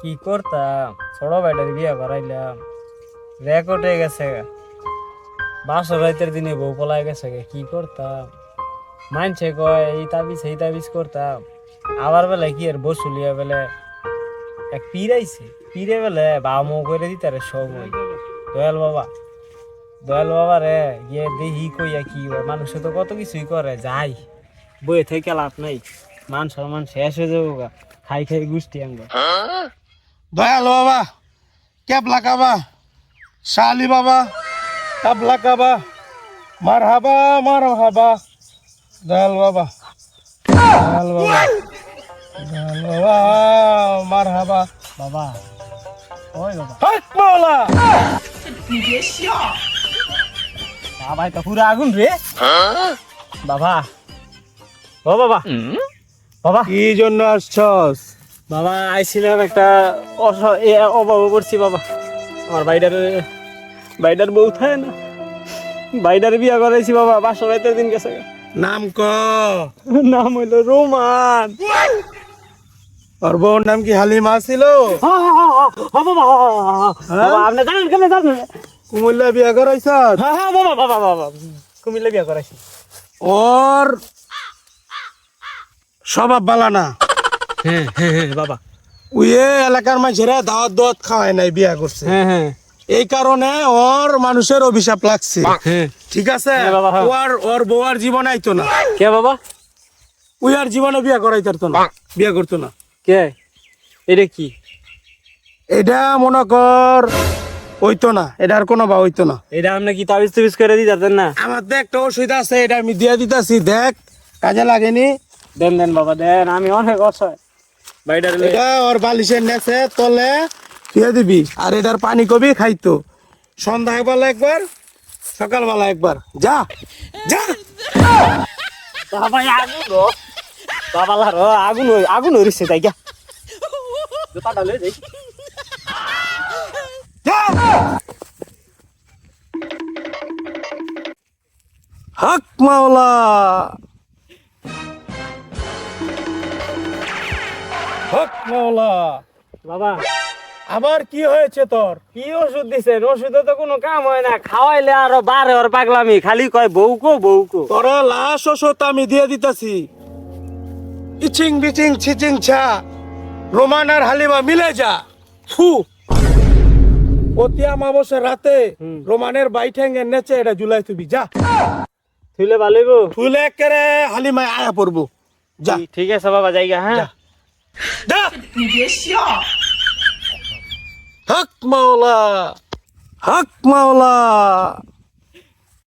কি করতাম ছোট ভাইটার বিয়ে করাইলাম রেকর্ড হয়ে গেছে। বাসর রাইতের দিনে বউ পলাই গেছে। কি করতাম মানছে কয়, এই তাবিজ এই তাবিজ করতাম আবার বেলা কি আর বসুলিয়া বেলে? এক পিরাইছে পিরে বেলে বামো করে দিতে রে সময়। দয়াল বাবা দয়াল বাবা রে, গিয়ে দেখি কইয়া কি মানুষে তো কত কিছুই করে, যাই। বইয়ে থেকে লাভ নাই। মান সম্মান শেষ হয়ে যাব খাই খাই গুষ্টি আঙ্গা দয়াল বাবা ক্যাবলা কাবা শালি বাবা কাবলা কাবা মার হাবা মার হাবা দয়াল বাবা দয়াল বাবা দয়াল বাবা মার হাবা বাবা ওই বাবা। হক মাওলা। বাবা এটা পুরো আগুন রে। বাবা ও বাবা। বাবা কি জন্য আসছস? বাবা আইছিলাম একটা অভাব করছি বাবা। আমার বাইডার বাইডার বউ থাকে না বাইডার বিয়া করাইছি বাবা বাসর রাইতের দিন গেছে। নাম ক? নাম হইল রোমান। ওর বউর নাম কি হালিমা ছিল? আপনি জানেন কেন জানেন? কুমিল্লা বিয়া করাইছ হ্যাঁ হ্যাঁ বাবা বাবা বাবা কুমিল্লা বিয়া করাইছি। ওর স্বভাব বালা না। হ্যাঁ হ্যাঁ হ্যাঁ বাবা। উয়ে এলাকার মানুষেরা দাওয়াত দাওয়াত খাওয়ায় নাই বিয়া করছে। হ্যাঁ হ্যাঁ। এই কারণে ওর মানুষের অভিশাপ লাগছে। ঠিক আছে। ওর ওর বউয়ার জীবন আইতো না। কে বাবা? উই আর জীবনে বিয়া করাইতে পারতো না। বিয়া করতো না। কে? এটা কি? এটা মনে কর হইতো না। এটা আর কোনো বা হইতো না। এটা আপনি কি তাবিজ তুবিজ করে দিতেন না? আমার তো একটা অসুবিধা আছে এটা আমি দিয়ে দিতেছি দেখ। কাজে লাগেনি। দেন দেন বাবা দেন। আমি অনেক অসহায়। এটা ওর বালিশের নেছে তলে দিয়ে দিবি। আর এটার পানি কবি খাইতো সন্ধ্যাবেলা একবার সকালবেলা একবার। যা যা। বাবা আগুন গো বাবা লার আগুন আগুন হইছে তাই গা জুতা ডালে যাই। হক মাওলা। হক মাওলা। বাবা। আবার কি হয়েছে তোর? কি ওষুধ দিছেন? ওষুধে তো কোনো কাম হয় না। খাওয়াইলে আরও বারে ওর পাগলামি। খালি কয় বউকো বউকো। তোরা লাশ ওষুধ আমি দিয়ে দিতেছি। ইচিং বিচিং ছিচিং ছা। রোমান আর হালিমা মিলে যা। ফু। অতি অমাবস্যার রাতে। রোমানের বাইঠেঙ্গের নেচে এটা জুলাই তুবি যা। থুইলে ভালো ফুলে কেরে হালিমায় আয়া পড়ব। যা। ঠিক আছে বাবা জায়গা হ্যাঁ। যা। যা হক মাওলা হক মাওলা